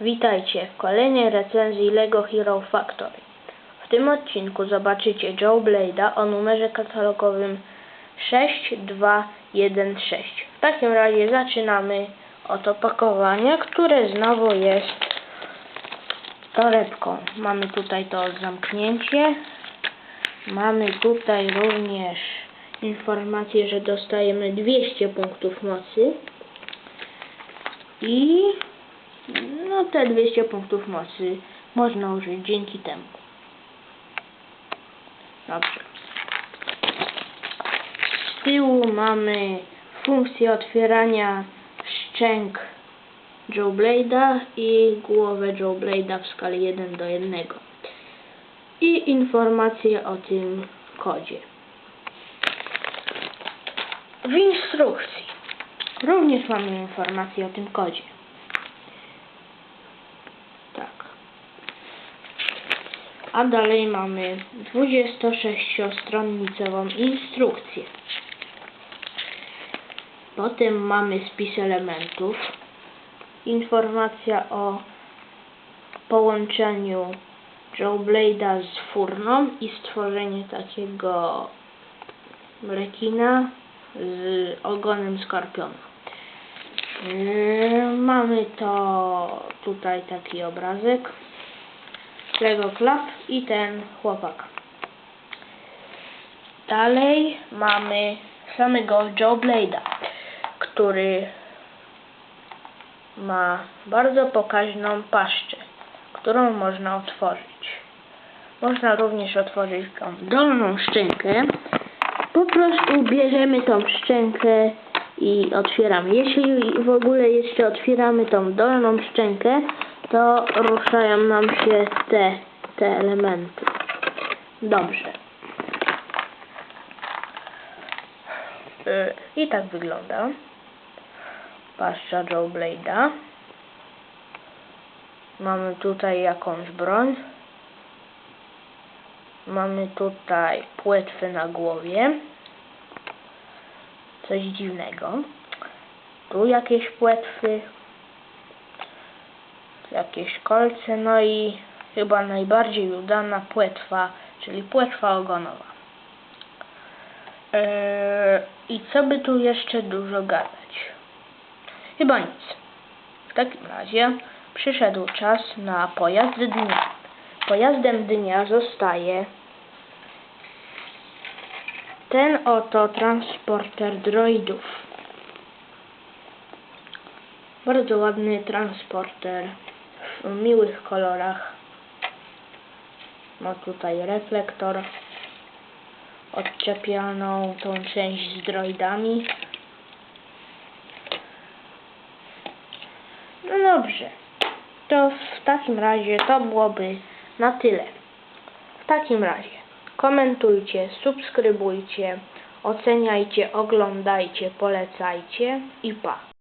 Witajcie w kolejnej recenzji LEGO Hero Factory. W tym odcinku zobaczycie Joe Blade'a o numerze katalogowym 6216. W takim razie zaczynamy od opakowania, które znowu jest torebką. Mamy tutaj to zamknięcie. Mamy tutaj również informację, że dostajemy 200 punktów mocy. I no te 200 punktów mocy można użyć dzięki temu. Dobrze. Z tyłu mamy funkcję otwierania szczęk Joe Blade'a i głowę Joe Blade'a w skali 1 do 1. I informacje o tym kodzie. W instrukcji również mamy informacje o tym kodzie. Tak. A dalej mamy 26-stronnicową instrukcję. Potem mamy spis elementów. Informacja o połączeniu Joe Blade'a z furną i stworzenie takiego rekina z ogonem skorpiona. Yy, Mamy to tutaj taki obrazek Lego Club i ten chłopak. Dalej mamy samego Joe Blade'a, który ma bardzo pokaźną paszczę, którą można otworzyć. Można również otworzyć tą dolną szczękę. Po prostu bierzemy tą szczękę i otwieramy. Jeśli w ogóle jeszcze otwieramy tą dolną szczękę, to ruszają nam się te, te elementy. Dobrze. Y, I tak wygląda paszcza Joe Blade'a. Mamy tutaj jakąś broń. Mamy tutaj płetwę na głowie. Coś dziwnego. Tu jakieś płetwy. Jakieś kolce. No i chyba najbardziej udana płetwa, czyli płetwa ogonowa. Eee, I co by tu jeszcze dużo gadać? Chyba nic. W takim razie przyszedł czas na pojazd dnia. Pojazdem dnia zostaje ten oto transporter droidów. Bardzo ładny transporter w miłych kolorach. Ma tutaj reflektor, odczepianą tą część z droidami. No dobrze. To w takim razie to byłoby na tyle. W takim razie komentujcie, subskrybujcie, oceniajcie, oglądajcie, polecajcie i pa.